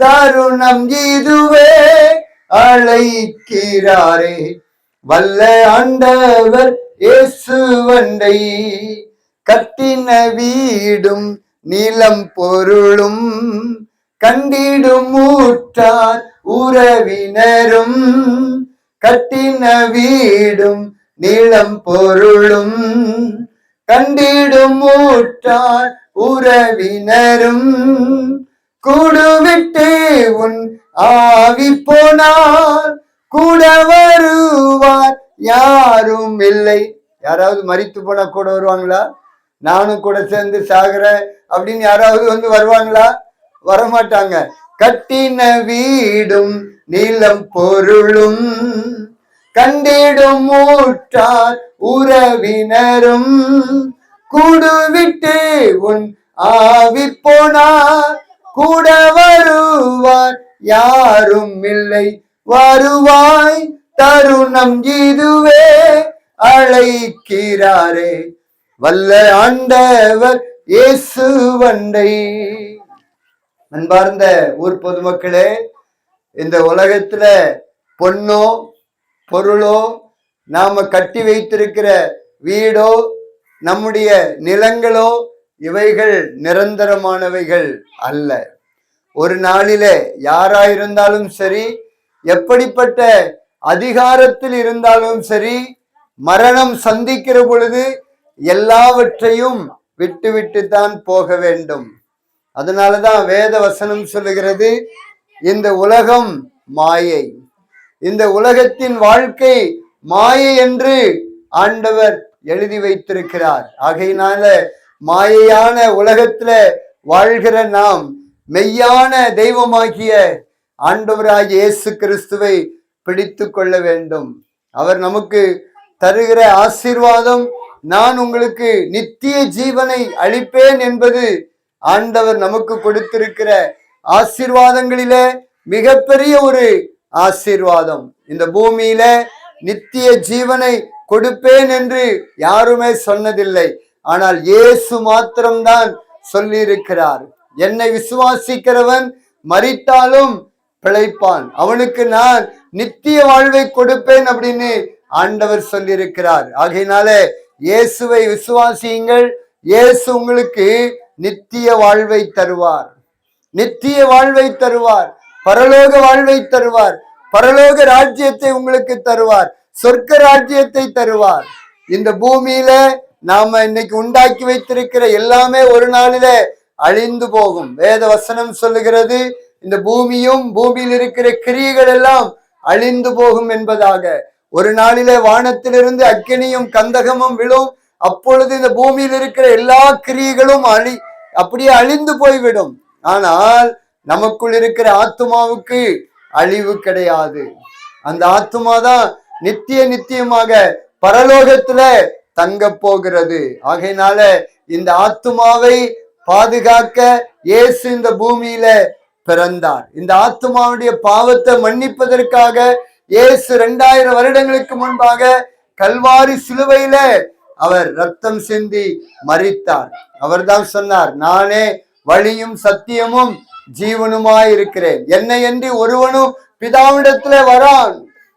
தருணம் இதுவே அழைக்கிறாரே. வல்ல ஆண்டவர் இயேசுவண்டை கட்டின வீடும் நிலம் பொருளும் கண்டிடும் ஊற்றார் உறவினரும் கட்டின வீடும் நிலம் பொருளும் கண்டிடும் ஊற்றார் உறவினரும் கூடுவிட்டு உன் ஆவி போனால் கூட வருவார். யாரும் இல்லை. யாராவது மறித்து போனா கூட வருவாங்களா? நானும் கூட சேர்ந்து சாகிறேன் அப்படின்னு யாராவது வந்து வருவாங்களா? வரமாட்டாங்க. கட்டின வீடும் நீளம் பொருளும் கண்டிடும் ஊற்றார் உறவினரும். கூடுவிட்டு உன் ஆவி போனார் கூட வருவார் யாரும் இல்லை. வருவாய் தருணம் இதுவே அழைக்கிறாரே. வல்ல ஆண்டவர் இயேசு வண்டை அன்பார்ந்த ஊர் பொதுமக்களே இந்த உலகத்துல பொண்ணோ பொருளோ நாம கட்டி வைத்திருக்கிற வீடோ நம்முடைய நிலங்களோ இவைகள் நிரந்தரமானவைகள் அல்ல. ஒரு நாளிலே யாராயிருந்தாலும் சரி எப்படிப்பட்ட அதிகாரத்தில் இருந்தாலும் சரி மரணம் சந்திக்கிற பொழுது எல்லாவற்றையும் விட்டுவிட்டு தான் போக வேண்டும். அதனாலதான் வேத வசனம் சொல்லுகிறது இந்த உலகம் மாயை. இந்த உலகத்தின் வாழ்க்கை மாயை என்று ஆண்டவர் எழுதி வைத்திருக்கிறார். ஆகையினால மாயையான உலகத்துல வாழ்கிற நாம் மெய்யான தெய்வமாகிய ஆண்டவராக இயேசு கிறிஸ்துவை பிடித்து கொள்ள வேண்டும். அவர் நமக்கு தருகிற ஆசீர்வாதம் நான் உங்களுக்கு நித்திய ஜீவனை அளிப்பேன் என்பது ஆண்டவர் நமக்கு கொடுத்திருக்கிற ஆசீர்வாதங்களில மிகப்பெரிய ஒரு ஆசீர்வாதம். இந்த பூமியில நித்திய ஜீவனை கொடுப்பேன் என்று யாருமே சொன்னதில்லை. ஆனால் இயேசு மாத்திரம்தான் சொல்லியிருக்கிறார். என்னை விசுவாசிக்கிறவன் மறித்தாலும் பிழைப்பான். அவனுக்கு நான் நித்திய வாழ்வை கொடுப்பேன் அப்படின்னு ஆண்டவர் சொல்லியிருக்கிறார். ஆகையினால இயேசுவை விசுவாசியுங்கள். இயேசு உங்களுக்கு நித்திய வாழ்வை தருவார். நித்திய வாழ்வை தருவார். பரலோக வாழ்வை தருவார். பரலோக ராஜ்யத்தை உங்களுக்கு தருவார். சொர்க்க ராஜ்யத்தை தருவார். இந்த பூமியில நாம இன்னைக்கு உண்டாக்கி வைத்திருக்கிற எல்லாமே ஒரு நாளில அழிந்து போகும். வேத வசனம் சொல்லுகிறது இந்த பூமியும் பூமியில் இருக்கிற கிரியைகள் எல்லாம் அழிந்து போகும் என்பதாக. ஒரு நாளிலே வானத்திலிருந்து அக்கினியும் கந்தகமும் விழும். அப்பொழுது இந்த பூமியில் இருக்கிற எல்லா கிரியைகளும் அழி அப்படியே அழிந்து போய்விடும். ஆனால் நமக்குள் இருக்கிற ஆத்மாவுக்கு அழிவு கிடையாது. அந்த ஆத்மா தான் நித்திய நித்தியமாக பரலோகத்துல தங்க போகிறது. ஆகையினால இந்த ஆத்துமாவை பாதுகாக்க இயேசு இந்த பூமியில பிறந்தார். இந்த ஆத்மாவுடைய பாவத்தை மன்னிப்பதற்காக இயேசு ரெண்டாயிரம் வருடங்களுக்கு முன்பாக கல்வாரி சிலுவையில அவர் ரத்தம் சிந்தி மரித்தார். அவர்தான் சொன்னார் நானே வழியும் சத்தியமும் ஜீவனுமாய் இருக்கிறேன் என்னை என்று ஒருவனும் பிதாவிடத்துல வரான்.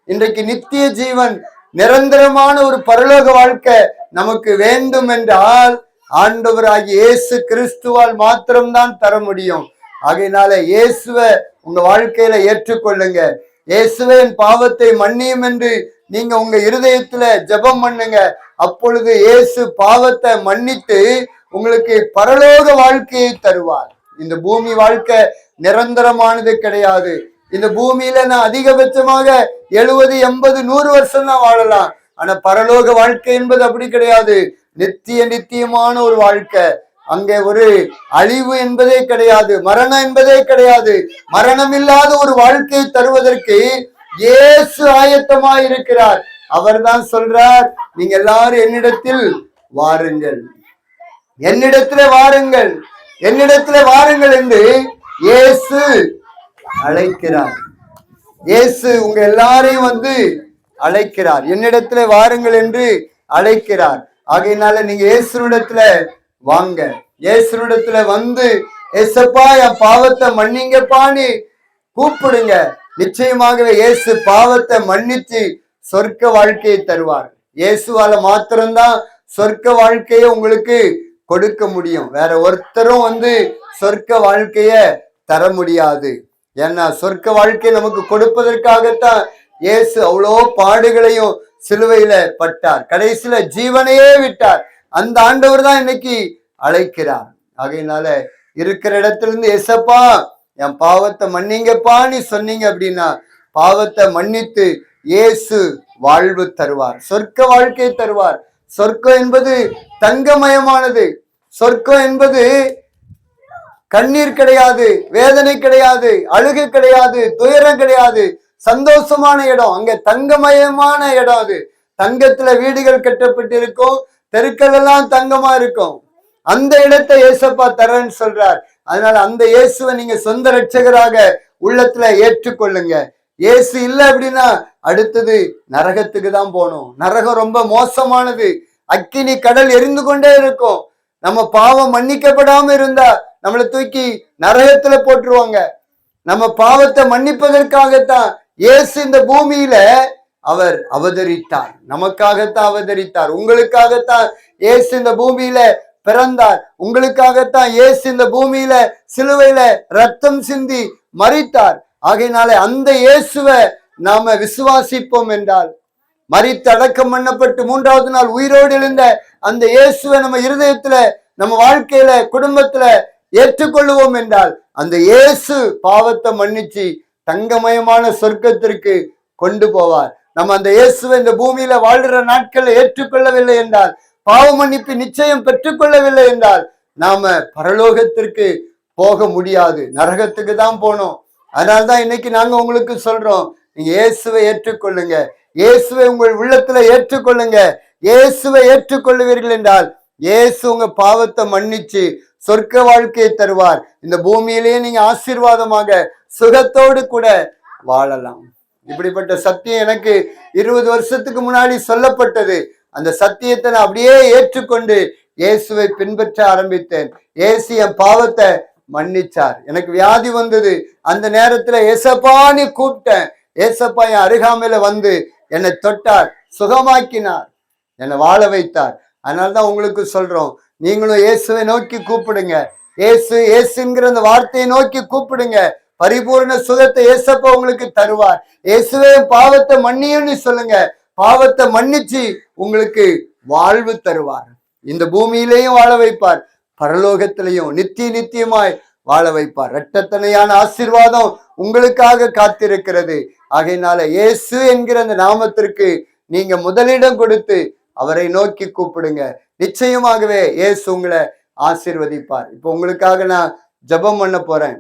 இன்றைக்கு நித்திய ஜீவன் நிரந்தரமான ஒரு பரலோக வாழ்க்கை நமக்கு வேண்டும் என்றால் ஆண்டவராகி இயேசு கிறிஸ்துவால் மாத்திரம்தான் தர முடியும். ஆகையினால இயேசுவை உங்க வாழ்க்கையில ஏற்றுக்கொள்ளுங்க. இயேசுவே என் பாவத்தை மன்னியும் என்று நீங்க உங்க இருதயத்துல ஜெபம் பண்ணுங்க. அப்பொழுது இயேசு பாவத்தை மன்னித்து உங்களுக்கு பரலோக வாழ்க்கையை தருவார். இந்த பூமி வாழ்க்கை நிரந்தரமானது கிடையாது. இந்த பூமியில நான் அதிகபட்சமாக எழுபது எண்பது நூறு வருஷம் தான் வாழலாம். ஆனா பரலோக வாழ்க்கை என்பது அப்படி கிடையாது. நித்திய நித்தியமான ஒரு வாழ்க்கை. அங்கே ஒரு அழிவு என்பதே கிடையாது. மரணம் என்பதே கிடையாது. மரணம் இல்லாத ஒரு வாழ்க்கையை தருவதற்கு இயேசு ஆயத்தமாய் இருக்கிறார் அவர் தான் சொல்றார் நீங்க எல்லாரும் என்னிடத்தில் வாருங்கள். என்னிடத்துல வாருங்கள். என்னிடத்துல வாருங்கள் என்று இயேசு அழைக்கிறார். இயேசு உங்க எல்லாரையும் வந்து அழைக்கிறார். என்னிடத்துல வாருங்கள் என்று அழைக்கிறார். ஆகையினால நீங்க இயேசுனிடத்துல வாங்க. இயேசுனிடத்துல வந்து ஏசப்பா என் பாவத்தை மன்னிங்கப்பான்னு கூப்பிடுங்க. நிச்சயமாகவே இயேசு பாவத்தை மன்னிச்சு சொர்க்க வாழ்க்கையை தருவார். இயேசுவால மாத்திரம்தான் சொர்க்க வாழ்க்கையை உங்களுக்கு கொடுக்க முடியும். வேற ஒருத்தரும் வந்து சொர்க்க வாழ்க்கைய தர முடியாது. ஏன்னா சொர்க்க வாழ்க்கை நமக்கு கொடுப்பதற்காகத்தான் இயேசு அவ்வளோ பாடுகளையும் சிலுவையில பட்டார். கடைசியில ஜீவனையே விட்டார். அந்த ஆண்டவர் தான் இன்னைக்கு அழைக்கிறார். ஆகையினால இருக்கிற இடத்துல இருந்து எசப்பா என் பாவத்தை மன்னிங்கப்பா நீ சொன்னீங்க அப்படின்னா பாவத்தை மன்னித்து இயேசு வாழ்வு தருவார். சொர்க்க வாழ்க்கை தருவார். சொர்க்கம் என்பது தங்கமயமானது. சொர்க்கம் என்பது கண்ணீர் கிடையாது வேதனை கிடையாது அழுகை கிடையாது துயரம் கிடையாது சந்தோஷமான இடம். அங்க தங்கமயமான இடம் அது. தங்கத்துல வீடுகள் கட்டப்பட்டிருக்கும் தெருக்கள் எல்லாம் தங்கமா இருக்கும். அந்த இடத்தை ஏசப்பா தரேன்னு சொல்றார். அதனால அந்த இயேசுவை நீங்க சொந்த ரட்சகராக உள்ளத்துல ஏற்றுக்கொள்ளுங்க. இயேசு இல்லை அப்படின்னா அடுத்தது நரகத்துக்கு தான் போகணும். நரகம் ரொம்ப மோசமானது. அக்கினி கடல் எரிந்து கொண்டே இருக்கும். நம்ம பாவம் மன்னிக்கப்படாம இருந்தா நம்மளை தூக்கி நரகத்துல போட்டுருவாங்க. நம்ம பாவத்தை மன்னிப்பதற்காகத்தான் இயேசு இந்த பூமியில அவர் அவதரித்தார். நமக்காகத்தான் அவதரித்தார். உங்களுக்காகத்தான் இயேசு இந்த பூமியில பிறந்தார். உங்களுக்காகத்தான் இயேசு இந்த பூமியில சிலுவையில ரத்தம் சிந்தி மறித்தார் ஆகையினால அந்த இயேசுவை நாம விசுவாசிப்போம் என்றால் மறித்து அடக்கம் பண்ணப்பட்டு மூன்றாவது நாள் உயிரோடு எழுந்த அந்த இயேசுவை நம்ம இருதயத்துல நம்ம வாழ்க்கையில குடும்பத்துல ஏற்றுக்கொள்ளுவோம் என்றால் அந்த இயேசு பாவத்தை மன்னிச்சு தங்கமயமான சொர்க்கத்திற்கு கொண்டு போவார். நம்ம அந்த இயேசுவை இந்த பூமியில வாழ்கிற நாட்களை ஏற்றுக்கொள்ளவில்லை என்றால் பாவ மன்னிப்பு நிச்சயம் பெற்றுக்கொள்ளவில்லை என்றால் நாம பரலோகத்திற்கு போக முடியாது. நரகத்துக்கு தான் போனோம். அதனால்தான் இன்னைக்கு நாங்க உங்களுக்கு சொல்றோம் நீங்க இயேசுவை ஏற்றுக்கொள்ளுங்க. இயேசுவை உங்கள் உள்ளத்துல ஏற்றுக்கொள்ளுங்க. இயேசுவை ஏற்றுக்கொள்ளுவீர்கள் என்றால் இயேசு உங்க பாவத்தை மன்னிச்சு சொர்க்க வாழ்க்கையை தருவார். இந்த பூமியிலேயே நீங்க ஆசீர்வாதமாக சுகத்தோடு கூட வாழலாம். இப்படிப்பட்ட சத்தியம் எனக்கு இருபது வருஷத்துக்கு முன்னாடி சொல்லப்பட்டது. அந்த சத்தியத்தை நான் அப்படியே ஏற்றுக்கொண்டு இயேசுவை பின்பற்ற ஆரம்பித்தேன். இயேசு என் பாவத்தை மன்னிச்சார். எனக்கு வியாதி வந்தது. அந்த நேரத்துல ஏசப்பான்னு கூப்பிட்டேன். ஏசப்பா என் அருகாமையில வந்து என்னை தொட்டார் சுகமாக்கினார் என்னை வாழ வைத்தார். அதனாலதான் உங்களுக்கு சொல்றோம் நீங்களும் இயேசுவை நோக்கி கூப்பிடுங்க. இயேசு இயேசுங்கிற அந்த வார்த்தையை நோக்கி கூப்பிடுங்க. பரிபூர்ண சுகத்தை இயேசப்ப உங்களுக்கு தருவார். இயேசுவே பாவத்தை மன்னியும்னு சொல்லுங்க. பாவத்தை மன்னிச்சு உங்களுக்கு வாழ்வு தருவார். இந்த பூமியிலையும் வாழ வைப்பார். பரலோகத்திலையும் நித்திய நித்தியமாய் வாழ வைப்பார். இரட்டத்தனையான ஆசீர்வாதம் உங்களுக்காக காத்திருக்கிறது. ஆகையினால இயேசு என்கிற அந்த நாமத்திற்கு நீங்க முதலிடம் கொடுத்து அவரை நோக்கி கூப்பிடுங்க. நிச்சயமாகவே இயேசு உங்களை ஆசீர்வதிப்பார். இப்போ உங்களுக்காக நான் ஜெபம் பண்ண போறேன்.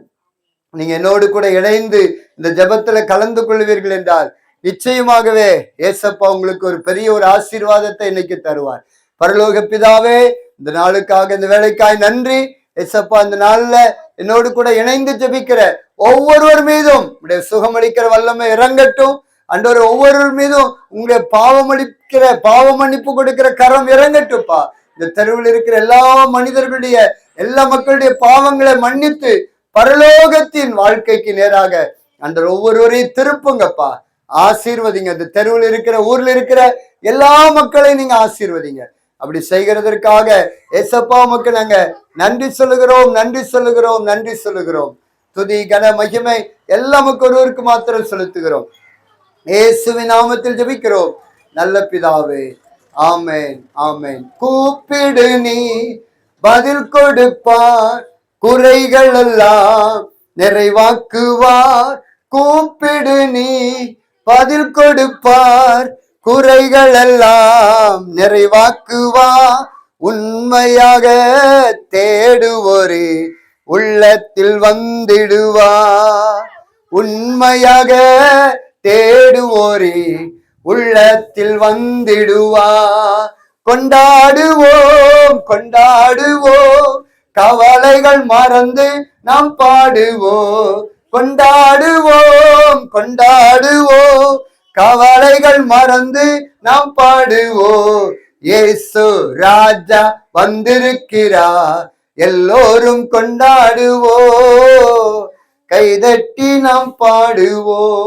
நீங்க என்னோடு கூட இணைந்து இந்த ஜெபத்துல கலந்து கொள்வீர்கள் என்றால் நிச்சயமாகவே ஏசப்பா உங்களுக்கு ஒரு பெரிய ஒரு ஆசீர்வாதத்தை இன்னைக்கு தருவார். பரலோக பிதாவே இந்த நாளுக்காக இந்த வேலைக்காய் நன்றி. ஏசப்பா இந்த நாள்ல என்னோடு கூட இணைந்து ஜெபிக்கிற ஒவ்வொருவர் மீதும் சுகமளிக்கிற வல்லமை இறங்கட்டும். அன்றொரு ஒவ்வொருவர் மீதும் உங்களை பாவமளிக்கிற பாவ மன்னிப்பு கொடுக்கிற கரம் இறங்கட்டுப்பா இந்த தெருவில் இருக்கிற எல்லா மனிதர்களுடைய எல்லா மக்களுடைய பாவங்களை மன்னித்து பரலோகத்தின் வாழ்க்கைக்கு நேராக அந்த ஒவ்வொருவரையும் திருப்புங்கப்பா. ஆசீர்வதிங்க. இந்த தெருவில் இருக்கிற ஊர்ல இருக்கிற எல்லா மக்களையும் நீங்க ஆசீர்வதிங்க. அப்படி செய்கிறதற்காக எசப்பா மக்கள் நாங்க நன்றி சொல்லுகிறோம் நன்றி சொல்லுகிறோம் நன்றி சொல்லுகிறோம். துதி கன மகிமை எல்லா மக்கள் ஒருவருக்கு மாத்திரம் செலுத்துகிறோம். இயேசுவின் நாமத்தில் ஜெபிக்கிறோம். நல்ல பிதாவே ஆமேன் ஆமேன். கூப்பிடு நீ பதில் கொடுப்பார். குறைகள் எல்லாம் நிறைவாக்குவார். கூப்பிடு நீ பதில் கொடுப்பார். குறைகள் எல்லாம் நிறைவாக்குவார். உண்மையாக தேடுவோரே உள்ளத்தில் வந்திடுவா உண்மையாக தேடுவோரே உள்ளத்தில் வந்திடுவா. கொண்டாடுவோம் கொண்டாடுவோம். கவலைகள் மறந்து நாம் பாடுவோம். கொண்டாடுவோம் கொண்டாடுவோம். கவலைகள் மறந்து நாம் பாடுவோம். ஏசு ராஜா வந்திருக்கிறார். எல்லோரும் கொண்டாடுவோம். கைதட்டி நாம் பாடுவோம்.